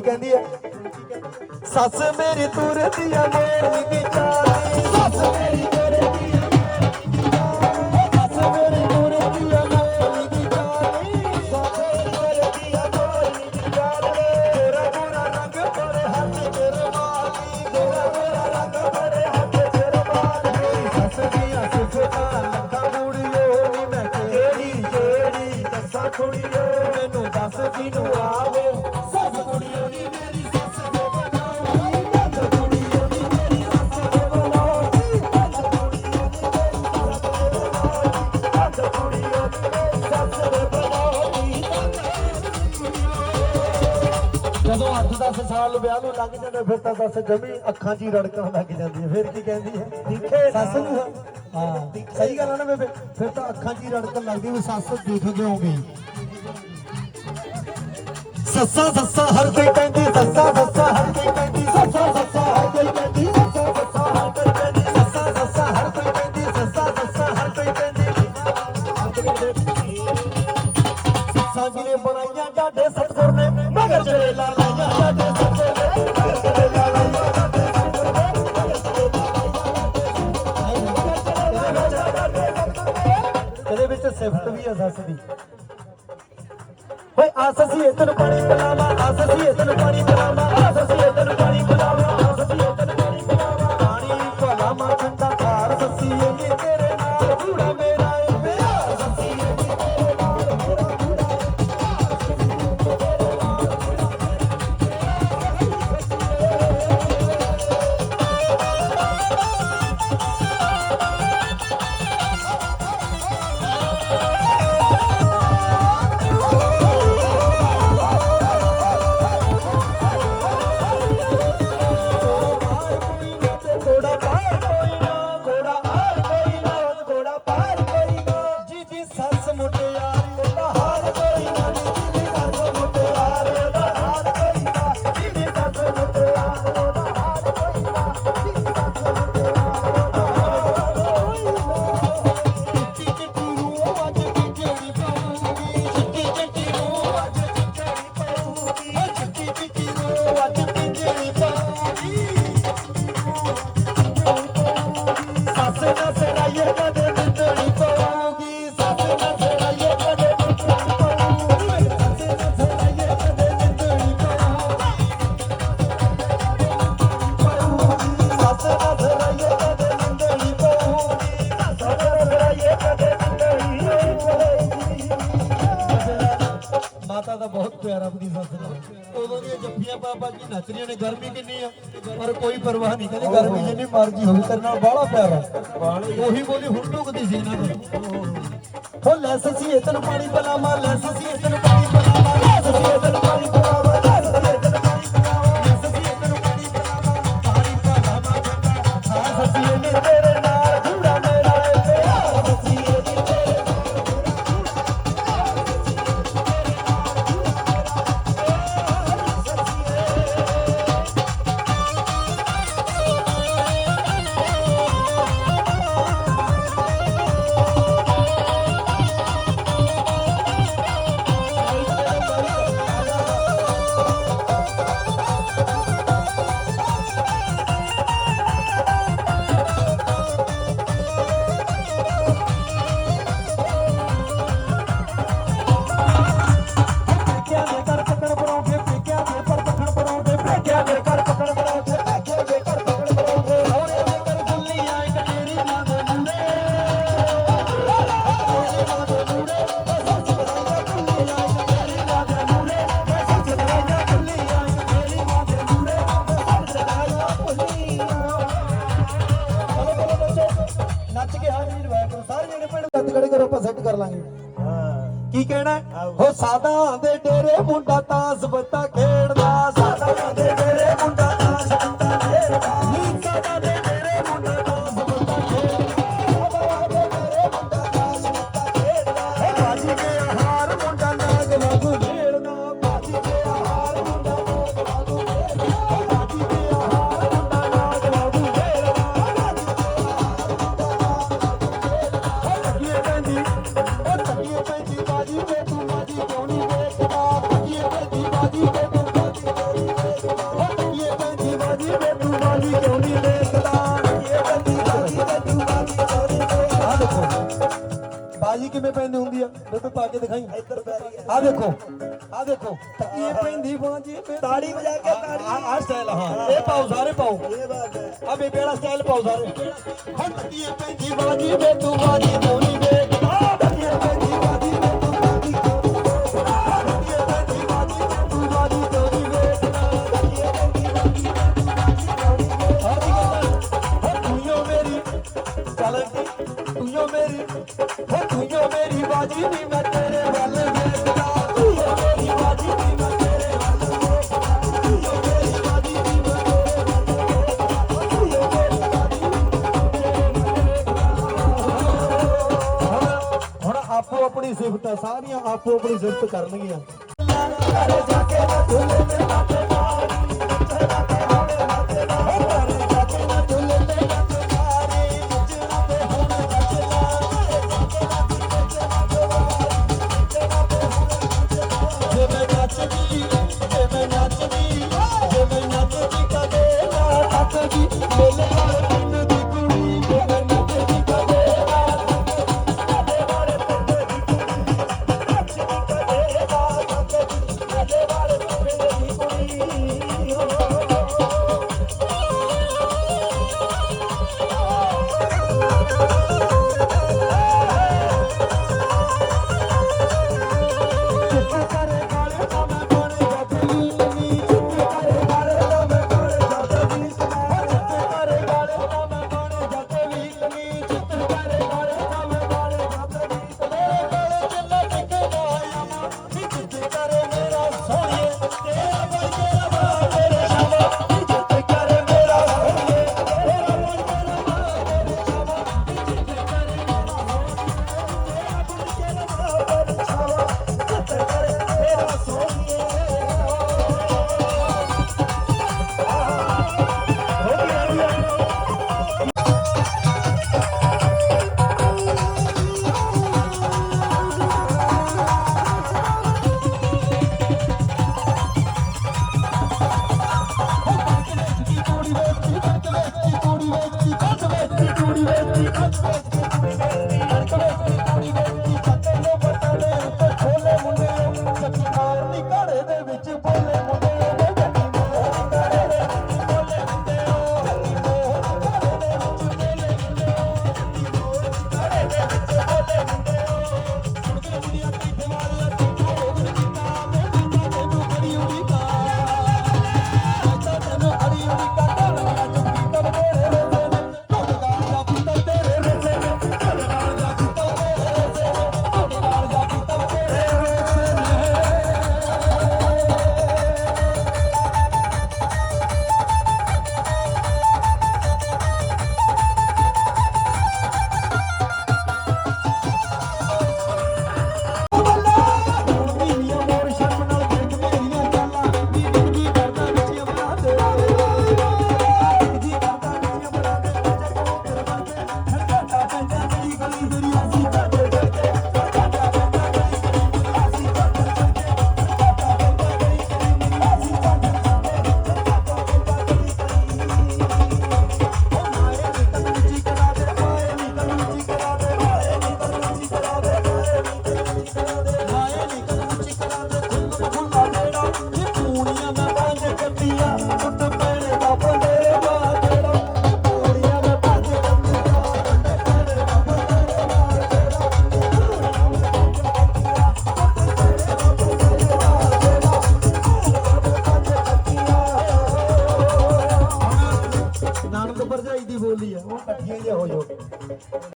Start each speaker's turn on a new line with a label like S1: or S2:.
S1: ਕਹਿੰਦੀ ਆ ਸੱਸ ਮੇਰੀ ਤੁਰਦੀ ਆ ਮੋਰਨੀ ਦੀ ਸੱਸ ਮੇਰੀ ਵਿਆਹ ਨੂੰ ਲੱਗ ਜਾਂਦਾ ਫਿਰ ਤਾਂ ਸੱਸ ਜਮੀ ਅੱਖਾਂ 'ਚ ਰੜਕਣ ਲੱਗ ਜਾਂਦੀ ਹੈ। ਫਿਰ ਕੀ ਕਹਿੰਦੀ ਹੈ? ਦਿਖੇ ਸੱਸ ਨੂੰ? ਹਾਂ। ਸਹੀ ਗੱਲ ਹੈ ਨਾ ਬੇਬੇ। ਫਿਰ ਤਾਂ ਅੱਖਾਂ 'ਚ ਰੜਕਣ ਲੱਗਦੀ ਵੀ ਸੱਸ ਦਿਖ ਗਿਓਗੀ ਸੱਸਾ ਸੱਸਾ ਸੱਸਾ ਸੱਸਾ ਹਰ ਕੋਈ ਕਹਿੰਦੀ ਸੱਸਾ ਸੱਸਾ ਹਰ ਕੋਈ ਕਹਿੰਦੀ ਸੱਸਾ ਸੱਸਾ ਹਰ ਕੋਈ ਕਹਿੰਦੀ ਸੱਸਾ ਨੇ ਬਣਾਈਆਂ ਜਾਂਦੇ ਸਤਗੁਰ ਨੇ ਮਗਰ ਚਲੇ ਲਾਈਆਂ ਜਾਂਦੇ ਸਿਫਤ ਵੀ ਆ ਸੱਸ ਦੀ। ਓਏ ਆਸ ਸੀ ਇਤਨ ਪਾਣੀ ਪਲਾਵਾ ਆਸ ਸੀ ਇਤਨ ਪਾਣੀ Oh, ਮਾਤਾ ਦਾ ਬਹੁਤ ਪਿਆਰ ਆਪਣੀ ਸੱਸ ਦਾ ਉਦੋਂ ਦੀਆਂ ਜੱਫੀਆਂ ਪਾਪਾ ਕੀ ਨੱਚ ਰਹੀਆਂ ਨੇ, ਗਰਮੀ ਕਿੰਨੀ ਆ। ਪਰ ਕੋਈ ਪਰਵਾਹ ਨਹੀਂ, ਕਹਿੰਦੇ ਗਰਮੀ ਜਿੰਨੀ ਮਰਜ਼ੀ ਹੋਵੇ, ਤੇਰੇ ਨਾਲ ਬਾਹਲਾ ਪਿਆਰ ਆ। ਉਹੀ ਬੋਲੀ ਹੁਣ ਟੁਕਦੀ ਸੀ ਇਹਨਾਂ ਦੀ। ਹੋ ਲੈਸ ਸੀ ਇਤਨ ਪਾਣੀ ਪਲਾਮਾ ਲੈਸ ਸੀ ਇਤਨ ਪਾਣੀ ਪਲਾਮਾ ਲੈਸ ਸੀ ਇਤਨ ਆਪਾਂ ਸੈੱਟ ਕਰ ਲਾਂਗੇ। ਕੀ ਕਹਿਣਾ ਹੋ? ਸਾਦਾ ਦੇ ਡੇਰੇ ਮੁੰਡਾ ਤਾਂ ਬੱਤਾ ਖੇਡਦਾ ਸਾਦਾ ਦੇ ਬਾਜੀ ਕਿਵੇਂ ਪੈਂਦੀ ਹੁੰਦੀ ਆ? ਬੇਬੇ ਪਾ ਕੇ ਦਿਖਾਈ।
S2: ਇੱਧਰ ਪੈਰੀ ਆ
S1: ਆ ਦੇਖੋ ਆ ਦੇਖੋ। ਇਹ ਪੈਂਦੀ ਬਾਜੀ
S2: ਤਾੜੀ ਵਜਾ ਕੇ ਤਾੜੀ।
S1: ਆ ਸਟਾਈਲ ਹਾਂ। ਇਹ ਪਾਓ ਸਾਰੇ ਪਾਓ। ਆ ਸਟਾਈਲ ਪਾਓ ਸਾਰੇ। ਤੂੰ ਮੇਰੀ ਹੋ ਤੂੰ ਮੇਰੀ ਬਾਜੀ ਨਹੀਂ ਮੈਂ ਤੇਰੇ ਵੱਲ ਵੇਖਦਾ। ਤੂੰ ਮੇਰੀ ਬਾਜੀ ਨਹੀਂ ਮੈਂ ਤੇਰੇ ਵੱਲ ਵੇਖਦਾ। ਤੂੰ ਮੇਰੀ ਬਾਜੀ ਨਹੀਂ ਮੈਂ ਤੇਰੇ ਵੱਲ ਹੁਣ ਆਪੋ ਆਪਣੀ ਸਿਫਤ, ਸਾਰੀਆਂ ਆਪੋ ਆਪਣੀ ਸਿਫਤ ਕਰਨਗੀਆਂ। ਜਾ ਕੇ ਮੈਂ ਤੁਲੇ ਤੇ